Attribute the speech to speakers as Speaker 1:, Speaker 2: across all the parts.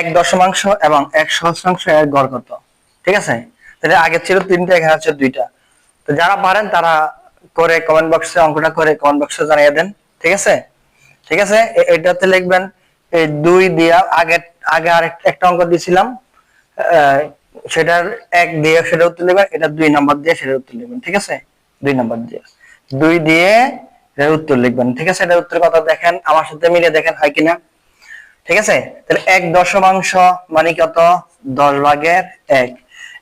Speaker 1: এক দশমাংশ এবং এক সহস্রাংশ এর গড় কত? ঠিক আছে? তাহলে আগে ছিল তিনটা, এখানে আছে দুইটা। তো যারা পারেন তারা করে কমেন্ট বক্সে অঙ্কটা করে কমেন্ট বক্সে জানিয়ে দেন। ঠিক আছে? ঠিক আছে? এটাতে লিখবেন, এই দুই দিয়া আগে আগে আর একটা অঙ্ক দিয়েছিলাম সেটার এক দিয়ে সেটা উত্তর লিখবেন এটা দুই নাম্বার দিয়ে সেটার উত্তর লিখবেন ঠিক আছে? দুই নাম্বার দিয়ে। দুই দিয়ে উত্তর লিখবেন। ঠিক আছে? এটার উত্তর কথা দেখেন, আমার সাথে মিলে দেখেন হয় কিনা। ঠিক আছে? তাহলে এক দশমাংশ মানে কত? দশ ভাগের এক।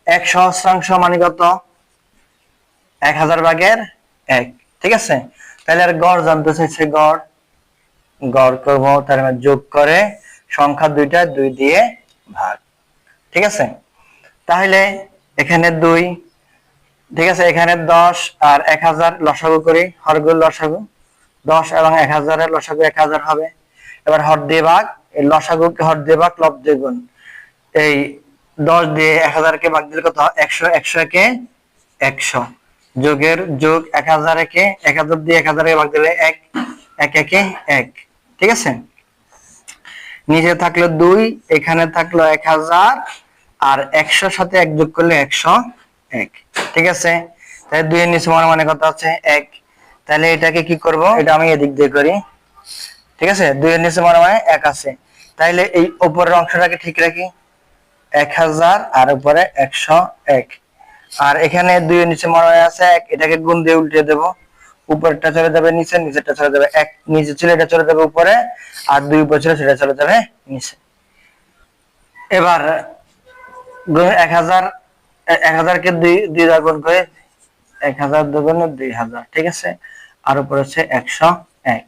Speaker 1: এক সহস্রাংশ মানে কত? এক হাজার ভাগের এক। ঠিক আছে? তাহলে আর গড় জানতে চাইছে গড়। গড় করব তার যোগ করে সংখ্যা দুইটা দুই দিয়ে ভাগ। ঠিক আছে? তাহলে এখানে দুই। ঠিক আছে? এখানে দশ আর এক হাজার লসাগু করি। হরগুল লসাগু। দশ এবং এক হাজারের লসাগু এক হাজার হবে। এবার হর দিয়ে ভাগ। এই লসাগুকে হর দিয়ে ভাগ, লব দিয়ে গুণ। এই দশ দিয়ে এক হাজারকে ভাগ দিলে কত একশো একশো একে একশো। যোগের যোগ এক হাজার একে এক হাজার দিয়ে এক হাজারকে ভাগ দিলে এক এক একে। এক ঠিক আছে? নিচে থাকল দুই, এখানে থাকল এক হাজার, আর একশোর সাথে এক যোগ করলে একশো এক। ঠিক আছে? তাহলে দুইয়ের নিচে মনে মানে কথা আছে, এক। তাহলে এটাকে কি করব? এটা আমি এদিক দিয়ে করি। ঠিক আছে? দুইয়ের নিচে মনে মানে এক আছে। তাইলে এই উপরের অংশটাকে ঠিক রাখি। এক হাজার, আর উপরে একশো এক। আর এখানে দুই নিচে হয় আছে এক, এটাকে গুণ দিয়ে উল্টে দেব। উপরটা চলে যাবে নিচে, নিচেরটা চলে যাবে এক। নিচে ছিল, এটা চলে যাবে উপরে, আর দুই উপরে ছিল, সেটা চলে যাবে নিচে। এবার এক হাজার, এক হাজারকে দুই দুই দ্বারা গুণ করে এক হাজার দুগুণে দুই হাজার, ঠিক আছে? আর উপরে হচ্ছে একশো এক।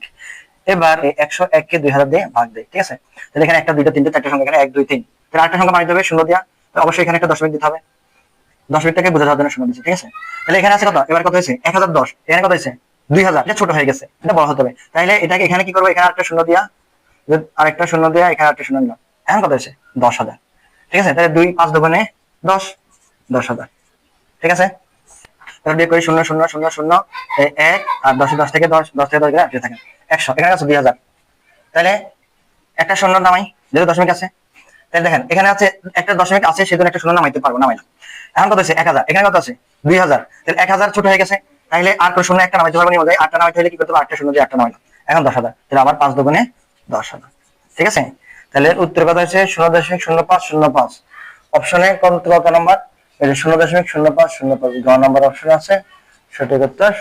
Speaker 1: এবার একশো এক কে দুই হাজার দিয়ে ভাগ দেয়, ঠিক আছে? তাহলে এখানে একটা, দুইটা, তিনটা, চারটা সংখ্যা এক, দুই, তিন। তাহলে আরেকটা সংখ্যা মানিতে হবে শূন্য দিয়া। অবশ্যই এখানে একটা দশমিক দিতে হবে। দশমিকটাকে বোঝা যাবে না শূন্য দিচ্ছে ঠিক আছে? তাহলে এখানে আছে কত? এবার কত হয়েছে? এক হাজার দশ। এখানে কত হয়েছে? দুই হাজার। এটা ছোট হয়ে গেছে। এটা বড় হতে হবে। তাহলে এটাকে এখানে কি করব? এখানে আরেকটা শূন্য দিয়া। আরেকটা শূন্য দিয়া, এখানে আরেকটা শূন্য দিলাম এখন কত হয়েছে? দশ হাজার। ঠিক আছে? তাহলে দুই, পাঁচ দোকানে দশ। দশ হাজার। ঠিক আছে? তাহলে দিয়ে করি শূন্য শূন্য শূন্য শূন্য এক, আর দশে দশ থেকে দশ দশ থেকে দশ গেলে আটকে থাকে। একশো, এখানে আছে দুই হাজার। তাহলে একটা শূন্য নামাই, যেহেতু দশমিক আছে। তাহলে দেখেন, এখানে আছে একটা দশমিক আছে সেজন্য একটা শূন্য নামাইতে পারব, নামাইলাম। এখন কত আছে এক হাজার। এখানে কত আছে? দুই হাজার। তাহলে এক হাজার ছোট হয়ে গেছে। তাহলে আর শূন্য একটা নামাইতে পারব না বলে আটটা নামাইতে হলে কি করতে হবে? আটটা শূন্য দিয়ে আটটা নামাইলাম। এখন দশ হাজার। তাহলে আবার পাঁচ দোকানে দশ হাজার। ঠিক আছে? তাহলে উত্তর কথা হচ্ছে শূন্য দশমিক শূন্য পাঁচ শূন্য পাঁচ। অপশনে কত নাম্বার? এই ষোলো দশমিক শূন্য পাঁচ শূন্য পাঁচ গ নম্বর অপশন আছে সঠিক উত্তর